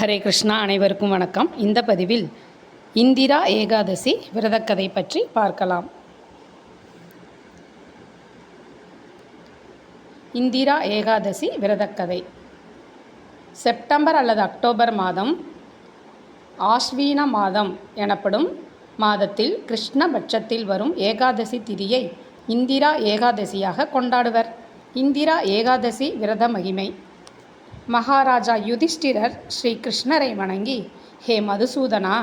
ஹரே கிருஷ்ணா அனைவருக்கும் வணக்கம். இந்த பதிவில் இந்திரா ஏகாதசி விரதக்கதை பற்றி பார்க்கலாம். இந்திரா ஏகாதசி விரதக்கதை. செப்டம்பர் அல்லது அக்டோபர் மாதம் ஆஸ்வீன மாதம் எனப்படும் மாதத்தில் கிருஷ்ணபட்சத்தில் வரும் ஏகாதசி திதியை இந்திரா ஏகாதசியாக கொண்டாடுவர். இந்திரா ஏகாதசி விரத மகிமை. மகாராஜா யுதிஷ்டிரர் ஸ்ரீ கிருஷ்ணரை வணங்கி ஹே மதுசூதனா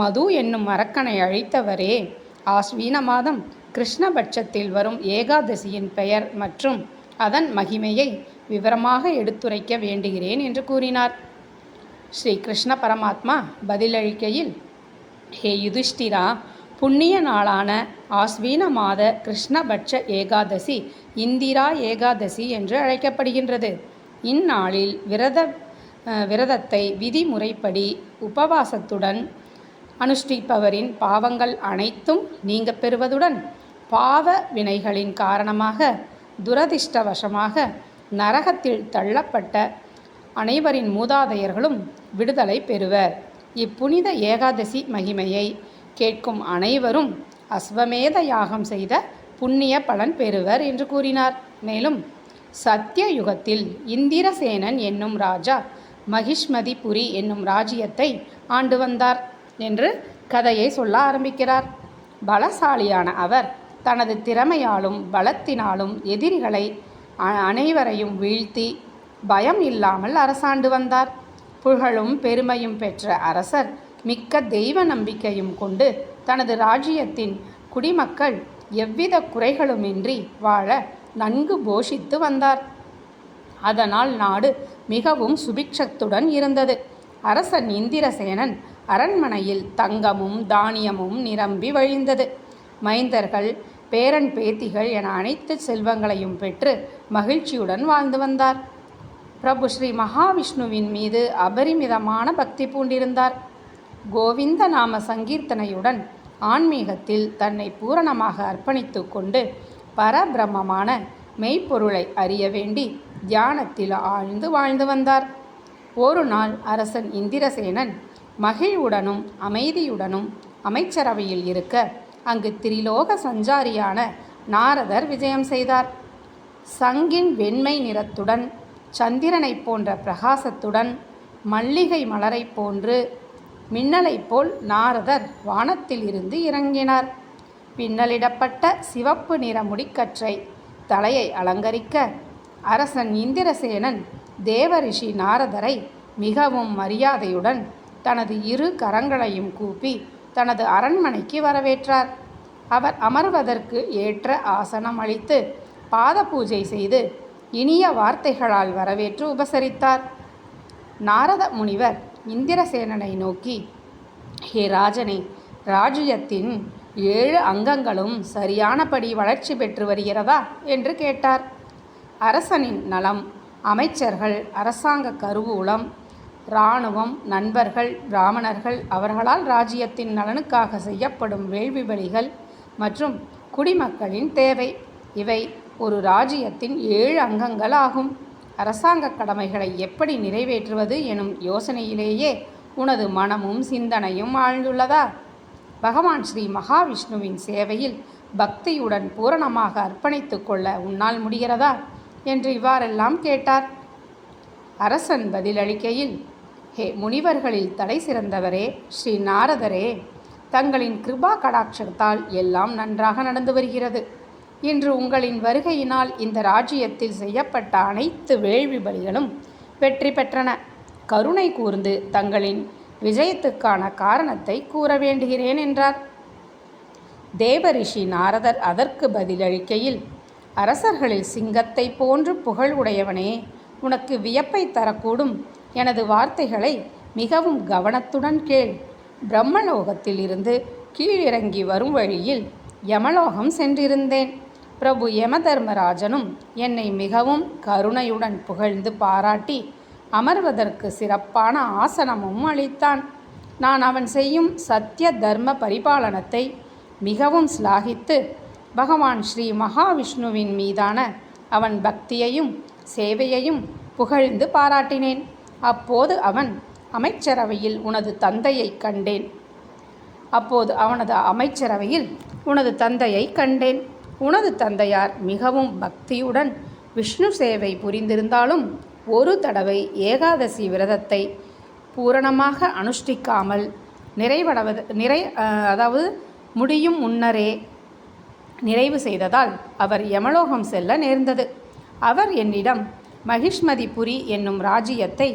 மது என்னும் அரக்கனை அழித்தவரே ஆஸ்வீன மாதம் கிருஷ்ணபட்சத்தில் வரும் ஏகாதசியின் பெயர் மற்றும் அதன் மகிமையை விவரமாக எடுத்துரைக்க வேண்டுகிறேன் என்று கூறினார். ஸ்ரீ கிருஷ்ண பரமாத்மா பதிலளிக்கையில் ஹே யுதிஷ்டிரா புண்ணிய நாளான ஆஸ்வீன மாத கிருஷ்ணபட்ச ஏகாதசி இந்திரா ஏகாதசி என்று அழைக்கப்படுகின்றது. இந்நாளில் விரத விரதத்தை விதிமுறைப்படி உபவாசத்துடன் அனுஷ்டிப்பவரின் பாவங்கள் அனைத்தும் நீங்க பெறுவதுடன் பாவ வினைகளின் காரணமாக துரதிர்ஷ்டவசமாக நரகத்தில் தள்ளப்பட்ட அனைவரின் மூதாதையர்களும் விடுதலை பெறுவர். இப்புனித ஏகாதசி மகிமையை கேட்கும் அனைவரும் அஸ்வமேத யாகம் செய்த புண்ணிய பலன் பெறுவர் என்று கூறினார். மேலும் சத்தியயுகத்தில் இந்திரசேனன் என்னும் ராஜா மகிஷ்மதிபுரி என்னும் ராஜ்யத்தை ஆண்டு வந்தார் என்று கதையை சொல்ல ஆரம்பிக்கிறார். பலசாலியான அவர் தனது திறமையாலும் பலத்தினாலும் எதிரிகளை அ- அனைவரையும் வீழ்த்தி பயம் இல்லாமல் அரசாண்டு வந்தார். புகழும் பெருமையும் பெற்ற அரசர் மிக்க தெய்வ நம்பிக்கையும் கொண்டு தனது ராஜ்யத்தின் குடிமக்கள் எவ்வித குறைகளுமின்றி வாழ நன்கு போஷித்து வந்தார். அதனால் நாடு மிகவும் சுபிக்ஷத்துடன் இருந்தது. அரசன் இந்திரசேனன் அரண்மனையில் தங்கமும் தானியமும் நிரம்பி வழிந்தது. மைந்தர்கள் பேரன் பேத்திகள் என அனைத்து செல்வங்களையும் பெற்று மகிழ்ச்சியுடன் வாழ்ந்து வந்தார். பிரபு ஸ்ரீ மகாவிஷ்ணுவின் மீது அபரிமிதமான பக்தி பூண்டிருந்தார். கோவிந்த நாம சங்கீர்த்தனையுடன் ஆன்மீகத்தில் தன்னை பூரணமாக அர்ப்பணித்து கொண்டு பரபிரம்மமான மெய்ப்பொருளை அறிய வேண்டி தியானத்தில் ஆழ்ந்து வாழ்ந்து வந்தார். ஒரு நாள் அரசன் இந்திரசேனன் மகிழ்வுடனும் அமைதியுடனும் அமைச்சரவையில் இருக்க அங்கு திரிலோக சஞ்சாரியான நாரதர் விஜயம் செய்தார். சங்கின் வெண்மை நிறத்துடன் சந்திரனைப் போன்ற பிரகாசத்துடன் மல்லிகை மலரைப் போன்று மின்னலைப் போல் நாரதர் வானத்தில் இருந்து இறங்கினார். பின்னலிடப்பட்ட சிவப்பு நிற முடிக்கற்றை தலையை அலங்கரிக்க அரசன் இந்திரசேனன் தேவரிஷி நாரதரை மிகவும் மரியாதையுடன் தனது இரு கரங்களையும் கூப்பி தனது அரண்மனைக்கு வரவேற்றார். அவர் அமர்வதற்கு ஏற்ற ஆசனம் அளித்து பாத பூஜை செய்து இனிய வார்த்தைகளால் வரவேற்று உபசரித்தார். நாரத முனிவர் இந்திரசேனனை நோக்கி ஹே ராஜனே ராஜ்யத்தின் ஏழு அங்கங்களும் சரியானபடி வளர்ச்சி பெற்று வருகிறதா என்று கேட்டார். அரசனின் நலம் அமைச்சர்கள் அரசாங்க கருவூலம் இராணுவம் நண்பர்கள் பிராமணர்கள் அவர்களால் ராஜ்யத்தின் நலனுக்காக செய்யப்படும் வேள்வி பலிகள் மற்றும் குடிமக்களின் தேவை. இவை ஒரு ராஜ்யத்தின் ஏழு அங்கங்கள் ஆகும். அரசாங்க கடமைகளை எப்படி நிறைவேற்றுவது எனும் யோசனையிலேயே உனது மனமும் சிந்தனையும் ஆழ்ந்துள்ளதா? பகவான் ஸ்ரீ மகாவிஷ்ணுவின் சேவையில் பக்தியுடன் பூரணமாக அர்ப்பணித்து கொள்ள உன்னால் முடிகிறதா? என்று இவ்வாறெல்லாம் கேட்டார். அரசன் பதிலளிக்கையில் ஹே முனிவர்களில் தலை சிறந்தவரே ஸ்ரீ நாரதரே தங்களின் கிருபா கடாட்சத்தால் எல்லாம் நன்றாக நடந்து வருகிறது. இன்று உங்களின் வருகையினால் இந்த ராஜ்யத்தில் செய்யப்பட்ட அனைத்து வேள்வி பலிகளும் வெற்றி பெற்றன. கருணை கூர்ந்து தங்களின் விஜயத்துக்கான காரணத்தை கூற வேண்டுகிறேன் என்றார். தேவரிஷி நாரதர் அதற்கு பதிலளிக்கையில் அரசர்களில் சிங்கத்தை போன்று புகழ் உடையவனே உனக்கு வியப்பை தரக்கூடும். எனது வார்த்தைகளை மிகவும் கவனத்துடன் கேள். பிரம்மலோகத்தில் இருந்து கீழிறங்கி வரும் வழியில் யமலோகம் சென்றிருந்தேன். பிரபு யமதர்மராஜனும் என்னை மிகவும் கருணையுடன் புகழ்ந்து பாராட்டி அமர்வதற்கு சிறப்பான ஆசனமும் அளித்தான். நான் அவன் செய்யும் சத்திய தர்ம பரிபாலனத்தை மிகவும் சிலாகித்து பகவான் ஸ்ரீ மகாவிஷ்ணுவின் மீதான அவன் பக்தியையும் சேவையையும் புகழ்ந்து பாராட்டினேன். அப்போது அவன் அமைச்சரவையில் உனது தந்தையை கண்டேன். அப்போது அவனது அமைச்சரவையில் உனது தந்தையை கண்டேன். உனது தந்தையார் மிகவும் பக்தியுடன் விஷ்ணு சேவை புரிந்திருந்தாலும் ஒரு தடவை ஏகாதசி விரதத்தை பூரணமாக அனுஷ்டிக்காமல் நிறைவடவது நிறை அதாவது முடியும் முன்னரே நிறைவு செய்ததால் அவர் யமலோகம் செல்ல நேர்ந்தது. அவர் என்னிடம் மகிஷ்மதிபுரி என்னும் ராஜ்யத்தை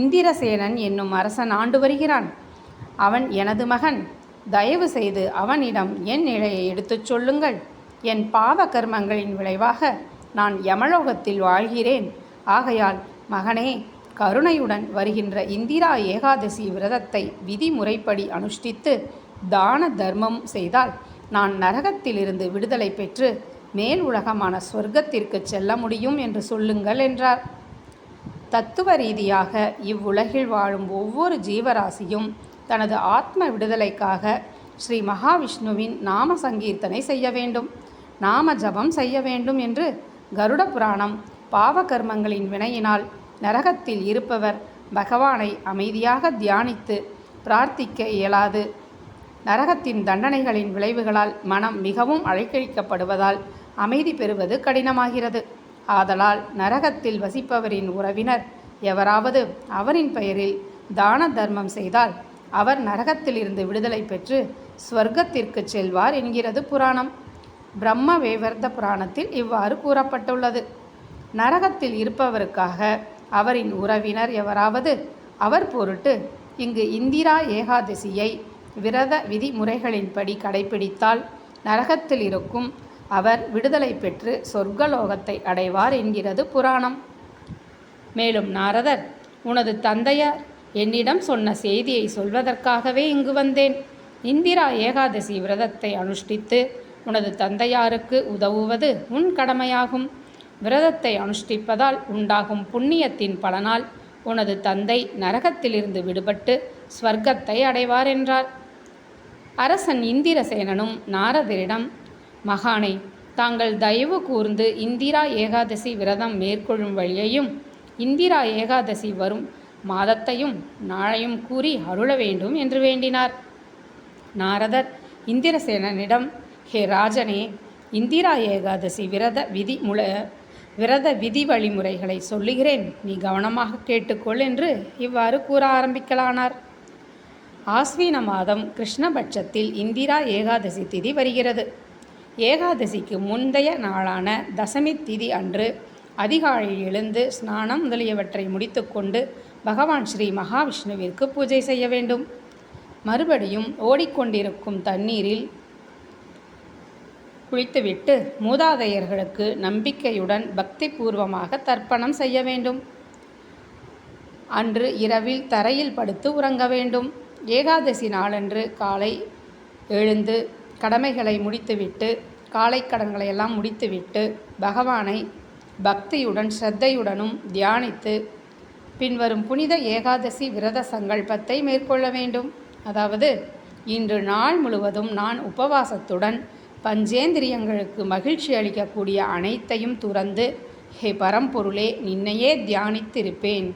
இந்திரசேனன் என்னும் அரசன் ஆண்டு வருகிறான். அவன் எனது மகன். தயவு செய்து அவனிடம் என் நிலையை எடுத்துச் சொல்லுங்கள். என் பாவ கர்மங்களின் விளைவாக நான் யமலோகத்தில் வாழ்கிறேன். ஆகையால் மகனே கருணையுடன் வருகின்ற இந்திரா ஏகாதசி விரதத்தை விதிமுறைப்படி அனுஷ்டித்து தான தர்மம் செய்தால் நான் நரகத்திலிருந்து விடுதலை பெற்று மேல் உலகமான சொர்க்கத்திற்கு செல்ல முடியும் என்று சொல்லுங்கள் என்றார். தத்துவ ரீதியாக இவ்வுலகில் வாழும் ஒவ்வொரு ஜீவராசியும் தனது ஆத்ம விடுதலைக்காக ஸ்ரீ மகாவிஷ்ணுவின் நாம சங்கீர்த்தனை செய்ய வேண்டும் நாம ஜபம் செய்ய வேண்டும் என்று கருட புராணம் பாவ கர்மங்களின் வினையினால் நரகத்தில் இருப்பவர் பகவானை அமைதியாக தியானித்து பிரார்த்திக்க இயலாது. நரகத்தின் தண்டனைகளின் விளைவுகளால் மனம் மிகவும் அழைக்கழிக்கப்படுவதால் அமைதி பெறுவது கடினமாகிறது. ஆதலால் நரகத்தில் வசிப்பவரின் உறவினர் எவராவது அவரின் பெயரில் தான தர்மம் செய்தால் அவர் நரகத்திலிருந்து விடுதலை பெற்று ஸ்வர்க்கத்திற்கு செல்வார் என்கிறது புராணம். பிரம்ம வேவர்த்த புராணத்தில் இவ்வாறு கூறப்பட்டுள்ளது. நரகத்தில் இருப்பவருக்காக அவரின் உறவினர் எவராவது அவர் பொருட்டு இங்கு இந்திரா ஏகாதசியை விரத விதிமுறைகளின்படி கடைபிடித்தால் நரகத்தில் இருக்கும் அவர் விடுதலை பெற்று சொர்க்கலோகத்தை அடைவார் என்கிறது புராணம். மேலும் நாரதர் உனது தந்தையார் என்னிடம் சொன்ன செய்தியை சொல்வதற்காகவே இங்கு வந்தேன். இந்திரா ஏகாதசி விரதத்தை அனுஷ்டித்து உனது தந்தையாருக்கு உதவுவது உன் கடமையாகும். விரதத்தை அனுஷ்டிப்பதால் உண்டாகும் புண்ணியத்தின் பலனால் உனது தந்தை நரகத்திலிருந்து விடுபட்டு ஸ்வர்க்கத்தை அடைவார் என்றார். அரசன் இந்திரசேனனும் நாரதரிடம் மகானை தாங்கள் தயவு கூர்ந்து இந்திரா ஏகாதசி விரதம் மேற்கொள்ளும் வழியையும் இந்திரா ஏகாதசி வரும் மாதத்தையும் நாளையும் கூறி அருள வேண்டும் என்று வேண்டினார். நாரதர் இந்திரசேனனிடம் ஹே ராஜனே இந்திரா ஏகாதசி விரத விதி முல விரத விதி வழிமுறைகளை சொல்லுகிறேன். நீ கவனமாக கேட்டுக்கொள் என்று இவ்வாறு கூற ஆரம்பிக்கலானார். ஆஸ்வீன மாதம் கிருஷ்ணபட்சத்தில் இந்திரா ஏகாதசி திதி வருகிறது. ஏகாதசிக்கு முந்தைய நாளான தசமி திதி அன்று அதிகாலையில் எழுந்து ஸ்நானம் முதலியவற்றை முடித்துக்கொண்டு பகவான் ஸ்ரீ மகாவிஷ்ணுவிற்கு பூஜை செய்ய வேண்டும். மறுபடியும் ஓடிக்கொண்டிருக்கும் தண்ணீரில் குளித்துவிட்டு மூதாதையர்களுக்கு நம்பிக்கையுடன் பக்திபூர்வமாக தர்ப்பணம் செய்ய வேண்டும். அன்று இரவில் தரையில் படுத்து உறங்க வேண்டும். ஏகாதசி நாளன்று காலை எழுந்து கடமைகளை முடித்துவிட்டு காலை கடன்களை எல்லாம் முடித்துவிட்டு பகவானை பக்தியுடன் ஸ்ரத்தையுடனும் தியானித்து பின்வரும் புனித ஏகாதசி விரத சங்கல்பத்தை மேற்கொள்ள வேண்டும். அதாவது இன்று நாள் முழுவதும் நான் உபவாசத்துடன் பஞ்சேந்திரியங்களுக்கு மகிழ்ச்சி அளிக்கக்கூடிய அனைத்தையும் துறந்து ஹே பரம்பொருளே நின்னையே தியானித்திருப்பேன்.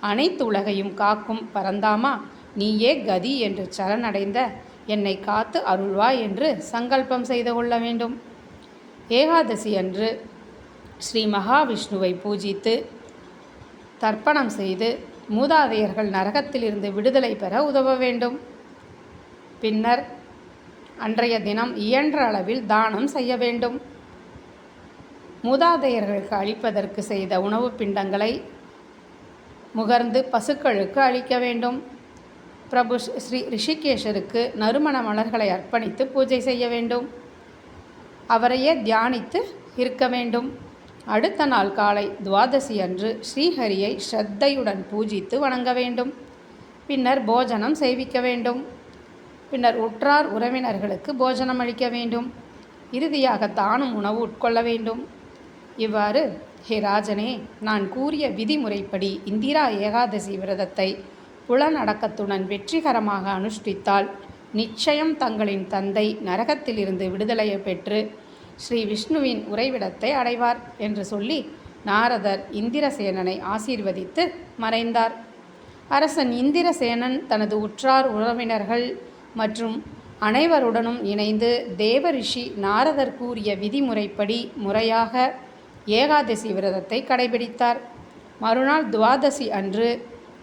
அனைத்து உலகையும் காக்கும் பரந்தாமா நீயே கதி என்று சரணடைந்த என்னை காத்து அருள்வாய் என்று சங்கல்பம் செய்து கொள்ள வேண்டும். ஏகாதசி அன்று ஸ்ரீ மகாவிஷ்ணுவை பூஜித்து தர்ப்பணம் செய்து மூதாதையர்கள் நரகத்திலிருந்து விடுதலை பெற உதவ வேண்டும். பின்னர் அன்றைய தினம் இயன்ற அளவில் தானம் செய்ய வேண்டும். மூதாதையர்களுக்கு அளிப்பதற்கு செய்த உணவு பிண்டங்களை முகர்ந்து பசுக்களுக்கு அளிக்க வேண்டும். பிரபு ஸ்ரீ ரிஷிகேஷருக்கு நறுமண மலர்களை அர்ப்பணித்து பூஜை செய்ய வேண்டும். அவரையே தியானித்து இருக்க வேண்டும். அடுத்த நாள் காலை துவாதசி அன்று ஸ்ரீஹரியை ஸ்ரத்தையுடன் பூஜித்து வணங்க வேண்டும். பின்னர் போஜனம் செய்விக்க வேண்டும். பின்னர் உற்றார் உறவினர்களுக்கு போஜனம் அளிக்க வேண்டும். இறுதியாக தானும் உணவு உட்கொள்ள வேண்டும். இவ்வாறு ஹே ராஜனே நான் கூறிய விதிமுறைப்படி இந்திரா ஏகாதசி விரதத்தை புலநடக்கத்துடன் வெற்றிகரமாக அனுஷ்டித்தால் நிச்சயம் தங்களின் தந்தை நரகத்திலிருந்து விடுதலையை பெற்று ஸ்ரீ விஷ்ணுவின் உறைவிடத்தை அடைவார் என்று சொல்லி நாரதர் இந்திரசேனனை ஆசீர்வதித்து மறைந்தார். அரசன் இந்திரசேனன் தனது உற்றார் உறவினர்கள் மற்றும் அனைவருடனும் இணைந்து தேவரிஷி நாரதர் கூறிய விதிமுறைப்படி முறையாக ஏகாதசி விரதத்தை கடைபிடித்தார். மறுநாள் துவாதசி அன்று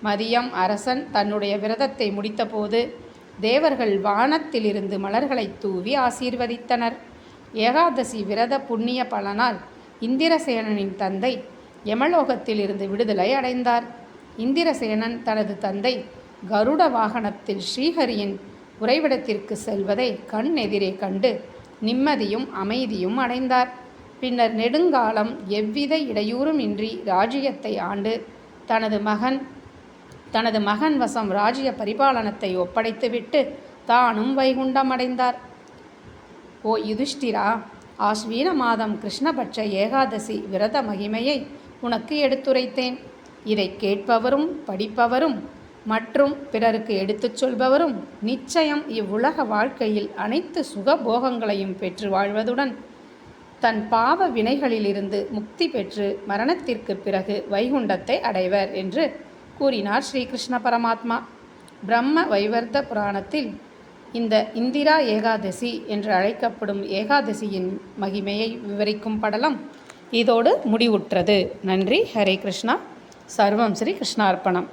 மதியம் அரசன் தன்னுடைய விரதத்தை முடித்தபோது தேவர்கள் வானத்திலிருந்து மலர்களை தூவி ஆசீர்வதித்தனர். ஏகாதசி விரத புண்ணிய பலனால் இந்திரசேனனின் தந்தை யமலோகத்திலிருந்து விடுதலை அடைந்தார். இந்திரசேனன் தனது தந்தை கருட வாகனத்தில் ஸ்ரீஹரியின் உறைவிடத்திற்கு செல்வதை கண் எதிரே கண்டு நிம்மதியும் அமைதியும் அடைந்தார். பின்னர் நெடுங்காலம் எவ்வித இடையூறும் இன்றி ராஜ்யத்தை ஆண்டு தனது மகன் தனது மகன் வசம் ராஜ்ய பரிபாலனத்தை ஒப்படைத்துவிட்டு தானும் வைகுண்டம் அடைந்தார் ஓ யுதிஷ்டிரா ஆஸ்வீன மாதம் கிருஷ்ணபட்ச ஏகாதசி விரத மகிமையை உனக்கு எடுத்துரைத்தேன். இதை கேட்பவரும் படிப்பவரும் மற்றும் பிறருக்கு எடுத்துச் சொல்பவரும் நிச்சயம் இவ்வுலக வாழ்க்கையில் அனைத்து சுகபோகங்களையும் பெற்று வாழ்வதுடன் தன் பாவ வினைகளிலிருந்து முக்தி பெற்று மரணத்திற்கு பிறகு வைகுண்டத்தை அடைவர் என்று கூறினார் ஸ்ரீகிருஷ்ண பரமாத்மா. பிரம்ம வைவர்த்த புராணத்தில் இந்த இந்திரா ஏகாதசி என்று அழைக்கப்படும் ஏகாதசியின் மகிமையை விவரிக்கும் படலம் இதோடு முடிவுற்றது. நன்றி. ஹரே கிருஷ்ணா. சர்வம் ஸ்ரீ கிருஷ்ணார்ப்பணம்.